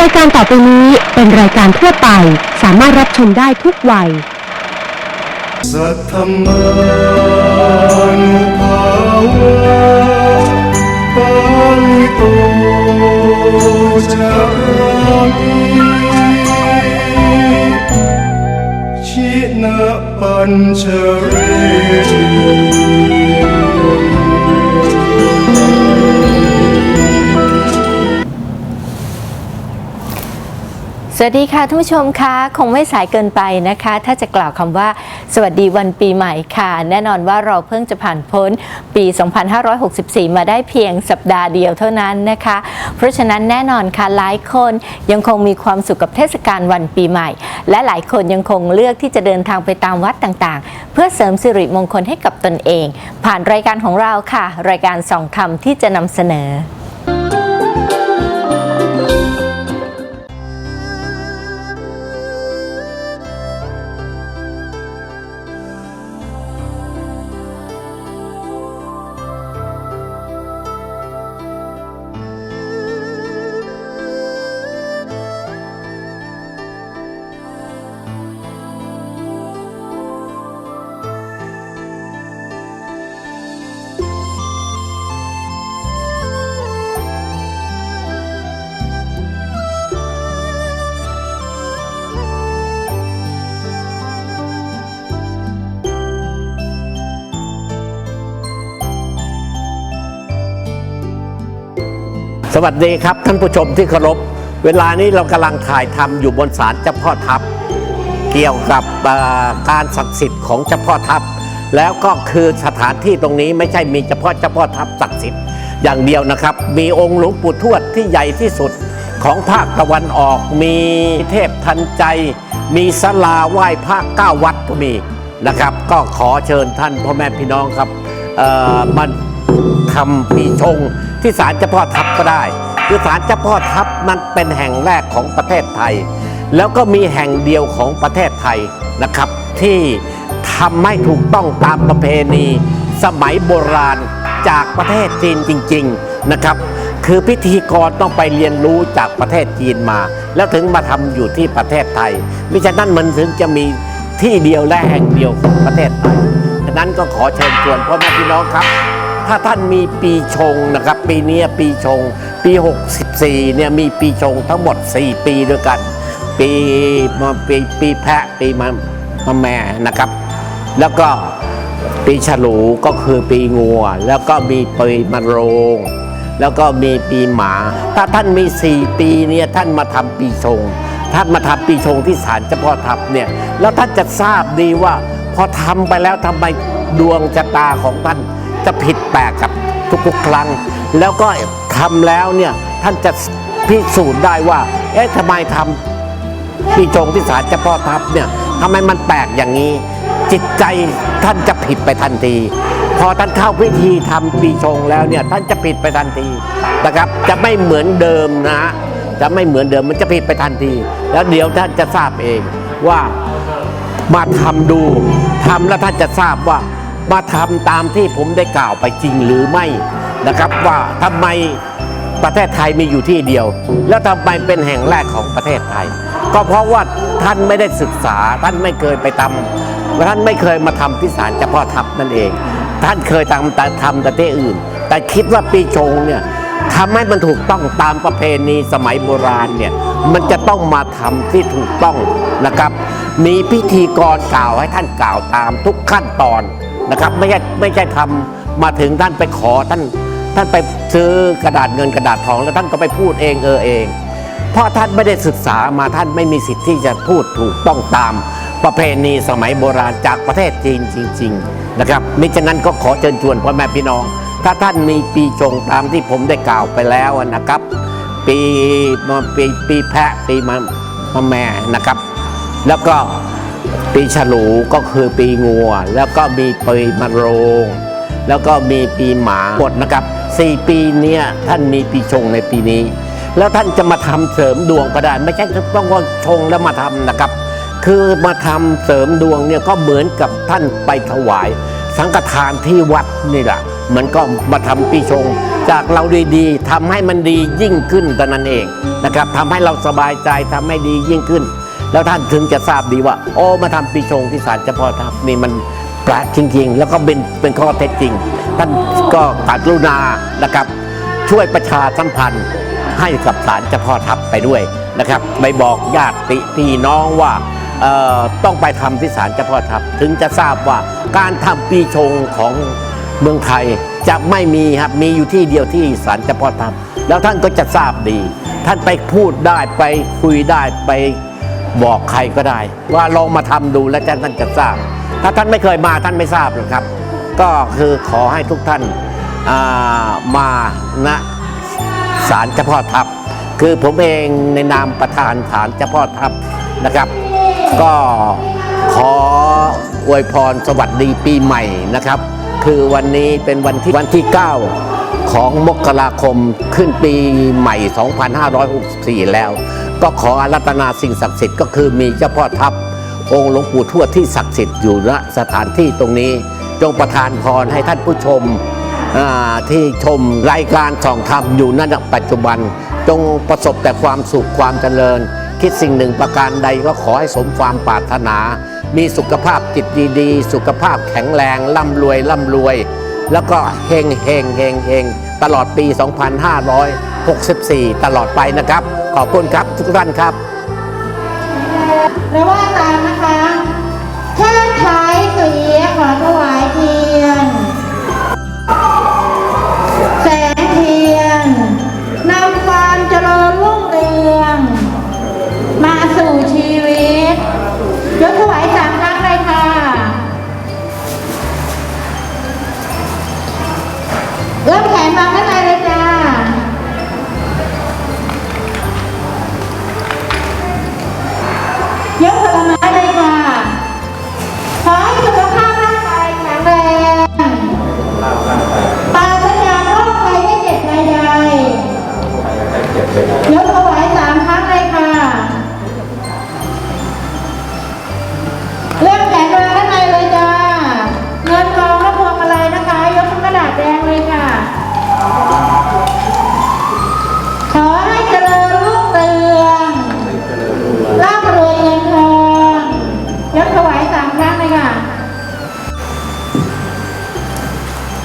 รายการต่อไปนี้เป็นรายการทั่วไป สามารถรับชมได้ทุกวัย สัทธมานุภาวะปาลิโตจามิชินะปัญชเร สวัสดีค่ะท่านผู้ชมคะคงไม่สายเกินไปนะคะ ถ้าจะกล่าวคำว่า สวัสดีวันปีใหม่ค่ะ แน่นอนว่าเราเพิ่งจะผ่านพ้นปี 2564 มาได้เพียงสัปดาห์เดียวเท่านั้นนะคะ เพราะฉะนั้นแน่นอนค่ะหลายคนยังคงมีความสุขกับเทศกาลวันปีใหม่ และหลายคนยังคงเลือกที่จะเดินทางไปตามวัดต่างๆ เพื่อเสริมสิริมงคลให้กับตนเอง ผ่านรายการของเราค่ะ รายการส่องธรรมที่จะนำเสนอ วัสดีครับท่านผู้ชมที่เคารพ เวลานี้เรากำลังถ่ายทำอยู่บนศาลเจ้าพ่อทัพเกี่ยวกับการศักดิ์สิทธิ์ของเจ้าพ่อทัพแล้วก็คือสถานที่ตรงนี้ไม่ใช่มีเฉพาะเจ้าพ่อทัพศักดิ์สิทธิ์อย่างเดียวนะครับ มีองค์หลวงปู่ทวดที่ใหญ่ที่สุดของภาคตะวันออก มีเทพทันใจ มีศาลาไหว้พระเก้าวัดก็มีนะครับ ก็ขอเชิญท่านพ่อแม่พี่น้องครับมาทำปีชง ที่ศาลเจ้าพ่อทัพก็ได้ คือศาลเจ้าพ่อทัพนั้นเป็นแห่งแรกของประเทศไทย แล้วก็มีแห่งเดียวของประเทศไทยนะครับ ที่ทำให้ถูกต้องตามประเพณี สมัยโบราณจากประเทศจีนจริง ๆนะครับ คือพิธีกรต้องไปเรียนรู้จากประเทศจีนมา แล้วถึงมาทำอยู่ที่ประเทศไทยมิฉะนั้นมันถึงจะมีที่เดียวและแห่งเดียวของประเทศไทยฉะนั้นก็ขอเชิญชวนพ่อแม่พี่น้องครับ ถ้าท่านมีปีชงนะครับ ปีนี้ปีชง ปี 64เนี่ยมีปีชงทั้งหมด 4 ปีด้วยกัน ปีมาปีปีแพะปีมะมะแม่นะครับ แล้วก็ปีฉลูก็คือปีงัว แล้วก็มีปีมะโรง แล้วก็มีปีหมา ถ้าท่านมี 4 ปีเนี่ยท่านมาทำปีชงท่านมาทำปีชงที่ศาลเจ้าพ่อทับเนี่ยแล้วท่านจะทราบดีว่า พอทำไปแล้วทำไมดวงชะตาของท่าน จะผิดแปลกกับทุกๆครั้ง แล้วก็ทำแล้วเนี่ยท่านจะพิสูจน์ได้ว่า เอ๊ะทำไมทำปีชงที่ศาลเจ้าพ่อทัพเนี่ยทำไมมันแปลกอย่างนี้ จิตใจท่านจะผิดไปทันที พอท่านเข้าพิธีทำปีชงแล้วเนี่ยท่านจะผิดไปทันทีนะครับ จะไม่เหมือนเดิมนะฮะจะไม่เหมือนเดิมมันจะผิดไปทันที แล้วเดี๋ยวท่านจะทราบเองว่ามาทำดูทำแล้วท่านจะทราบว่า มาทำตามที่ผมได้กล่าวไปจริงหรือไม่นะครับว่าทำไมประเทศไทยมีอยู่ที่เดียว แล้วทำไมเป็นแห่งแรกของประเทศไทย ก็เพราะว่าท่านไม่ได้ศึกษาท่านไม่เคยไปทำท่านไม่เคยมาทำที่ศาลเจ้าพ่อทัพนั่นเอง ท่านเคยทำแต่ทำแต่ที่อื่น แต่คิดว่าปีชงเนี่ยทำให้มันถูกต้องตามประเพณีสมัยโบราณเนี่ยมันจะต้องมาทำที่ถูกต้องนะครับ มีพิธีกรกล่าวให้ท่านกล่าวตามทุกขั้นตอน นะครับไม่ใช่ไม่ใช่ทำมาถึงท่านไปขอท่านท่านไปซื้อกระดาษเงินกระดาษทอง แล้วท่านก็ไปพูดเองเออเอง เพราะท่านไม่ได้ศึกษามาท่านไม่มีสิทธิ์ที่จะพูดถูกต้องตามประเพณีสมัยโบราณจากประเทศจีนจริง ๆ นะครับมิฉะนั้นก็ขอเชิญชวนพ่อแม่พี่น้อง ถ้าท่านมีปีชงตามที่ผมได้กล่าวไปแล้วนะครับ ปีมาปีปีแพะปีมะมะแม่นะครับ แล้วก็ ปีฉลูก็คือปีงัว แล้วก็มีปีมะโรง แล้วก็มีปีหมาหมดนะครับ4ปีเนี้ยท่านมีปีชงในปีนี้ แล้วท่านจะมาทำเสริมดวงก็ได้ ไม่ใช่ต้องว่าชงแล้วมาทำนะครับ คือมาทำเสริมดวงเนี่ยก็เหมือนกับท่านไปถวาย สังฆทานที่วัดนี่แหละมันก็มาทำปีชง จากเราดีๆทำให้มันดียิ่งขึ้นตอนนั้นเองนะครับทำให้เราสบายใจทำให้ดียิ่งขึ้น แล้วท่านถึงจะทราบดีว่า โอ้มาทำปีชงที่ศาลเจ้าพ่อทับนี่มันแปลกจริง ๆ แล้วก็เป็นเป็นข้อเท็จจริง ท่านก็กรุณานะครับ ช่วยประชาสัมพันธ์ให้กับศาลเจ้าพ่อทับไปด้วยนะครับไปบอกญาติพี่น้องว่าเอ่อต้องไปทำที่ศาลเจ้าพ่อทับถึงจะทราบว่าการทำปีชงของเมืองไทยจะไม่มีครับมีอยู่ที่เดียวที่ศาลเจ้าพ่อทับแล้วท่านก็จะทราบดี ท่านไปพูดได้ไปคุยได้ไป บอกใครก็ได้ ว่าลองมาทำดูแล้วท่านจะทราบ ถ้าท่านไม่เคยมาท่านไม่ทราบหรอกครับ ก็คือขอให้ทุกท่านามาณศาลเจ้าพ่อทัพคือผมเองในนามประธานศาลเจ้าพ่อทัพนะครับ ก็ขออวยพรสวัสดีปีใหม่นะครับ คือวันนี้เป็นวันที่วันที่ 9 ของมกราคมขึ้นปีใหม่ 2564 แล้ว ก็ขออารัตนาสิ่งศักดิ์สิทธิ์ก็คือมีเจ้าพ่อทัพ องค์หลวงปู่ทวดที่ศักดิ์สิทธิ์อยู่ณสถานที่ตรงนี้ จงประทานพรให้ท่านผู้ชมที่ชมรายการส่องธรรมอยู่ณปัจจุบัน จงประสบแต่ความสุขความเจริญ คิดสิ่งหนึ่งประการใดก็ขอให้สมความปรารถนา มีสุขภาพจิตดีๆ สุขภาพแข็งแรงร่ำรวยร่ำรวย แล้วก็เฮงเฮงเฮงเฮงตลอดปี 2564 ตลอดไปนะครับ ขอบคุณครับทุกท่านครับและว่าตามนะคะแค่ใช้สีขอถวายเทียน แสงเทียนนำความเจริญรุ่งเรือง มาสู่ชีวิตยกถวายสาม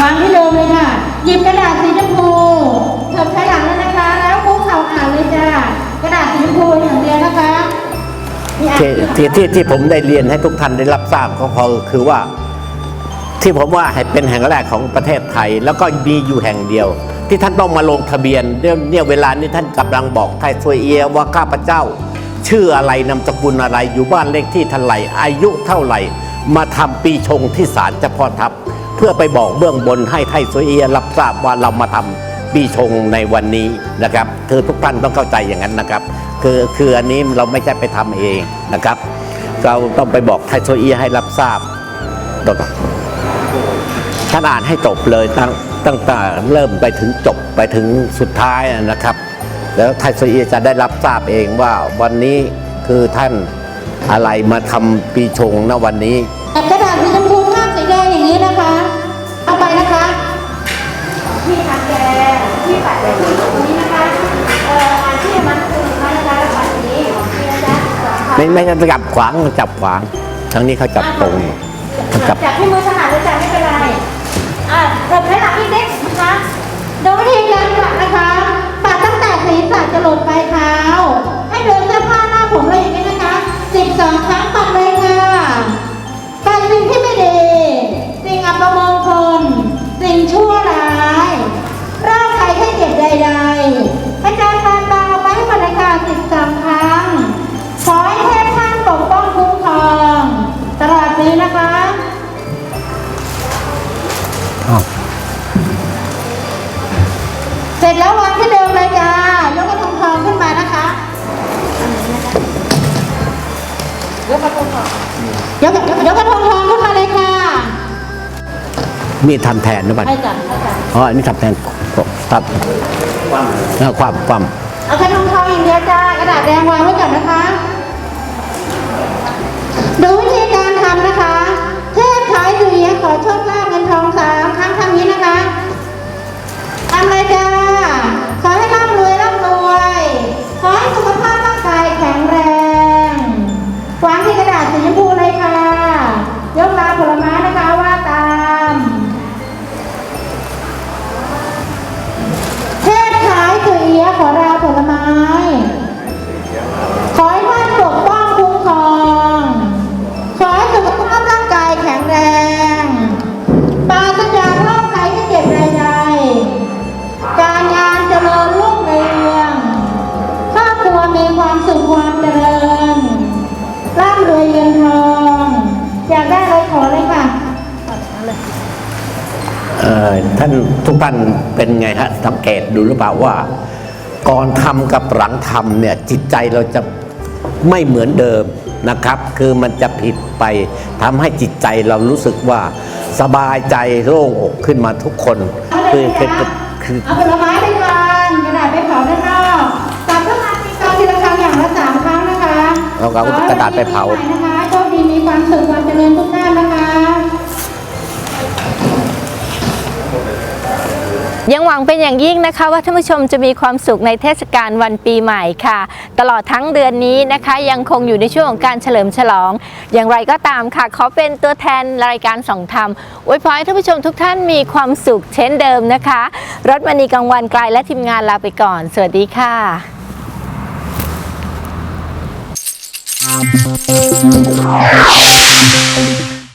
วางที่เดิมเลยค่ะ หยิบกระดาษสีชมพูเถิบใช้หลังเลยนะคะ แล้วคุกเข่าอ่านเลยจ้ากระดาษสีชมพูอย่างเดียวนะคะมีอ่านที่ที่ที่ที่ผมได้เรียนให้ทุกท่านได้รับทราบก็พอคือว่า ที่ผมว่าให้เป็นแห่งแรกของประเทศไทย แล้วก็มีอยู่แห่งเดียว ที่ท่านต้องมาลงทะเบียนเนี่ยเนี่ยเวลานี้ท่านกำลังบอกไทยซวยเอียว่าข้าพเจ้า ชื่ออะไรนามสกุลอะไรอยู่บ้านเลขที่เท่าไหร่อายุเท่าไหร่ มาทำปีชงที่ศาลเจ้าพ่อทัพ เพื่อไปบอกเบื้องบนให้ไทยซวยเอียรับทราบว่าเรามาทำปีชงในวันนี้นะครับคือทุกท่านต้องเข้าใจอย่างนั้นนะครับ คือคืออันนี้เราไม่ใช่ไปทำเองนะครับ เราต้องไปบอกไทยซวยเอียให้รับทราบตัวก่อท่านอ่านให้จบเลยตั้งตั้งแต่เริ่มไปถึงจบไปถึงสุดท้ายนะครับ แล้วไทยซีจะได้รับทราบเองว่าวันนี้คือท่านอะไรมาทำปีชงณวันนี้ ไม่ไม่จับขวางจับขวางทั้งนี้เขาจับตรงเขาจับจับที่มือสนัดเลยจ้ะไม่เป็นไรอ่าเถิบให้หลังอีกนิดนะคะโดยวิธีการปัดนะคะปัดตั้งแต่ศีรษะจะหลดปลายเท้า ให้เดินเสื้อผ้าหน้าผมเลยอย่างนี้นะคะ12ครั้ง เสร็จแล้ววางที่เดิมเลยจ้ายกกระทงทองขึ้นมานะคะยกกระทงทองยกยกกระทงทองขึ้นมาเลยค่ะมีดทำแทนหรือเปล่าให้จับให้จับอ๋ออันนี้ทำแทนครับแล้วความความเอากระทงทองอย่างเดียวจ้ากระดาษแดงวางไว้ก่อนนะคะดูวิธีการทำนะคะ เทพขายสุริยะขอโชคลาภ ขอให้ท่านปกป้องคุ้มครอง ขอให้สุขภาพร่างกายแข็งแรงปราศจากโรคภัยที่เจ็บใดๆการงานเจริญรุ่งเรืองครอบครัวมีความสุขความเจริญร่ำรวยเงินทอง อยากได้อะไรขอเลยค่ะท่านทุกท่านเป็นไงฮะสังเกตดูหรือเปล่าว่า ก่อนทำกับหลังทำเนี่ยจิตใจเราจะไม่เหมือนเดิมนะครับ คือมันจะผิดไปทำให้จิตใจเรารู้สึกว่าสบายใจโล่งอกขึ้นมาทุกคน คือคือคือเอาผลไม้ไปก่อนกระดาษไปเผาด้านนอกกลับเข้ามาตีกลองทีละครั้งอย่างละสามครั้งนะคะเอากระดาษไปเผาขอให้วันนี้ปีใหม่นะคะโชคดีมีความสุขความเจริญทุกท่านนะคะ ยังหวังเป็นอย่างยิ่งนะคะ ว่าท่านผู้ชมจะมีความสุขในเทศกาลวันปีใหม่ค่ะ ตลอดทั้งเดือนนี้นะคะ ยังคงอยู่ในช่วงของการเฉลิมฉลอง อย่างไรก็ตามค่ะขอเป็นตัวแทนรายการสองธรรมอวยพรให้ท่านผู้ชมทุกท่านมีความสุขเช่นเดิมนะคะ รถมณีกังวันไกลและทีมงานลาไปก่อน สวัสดีค่ะ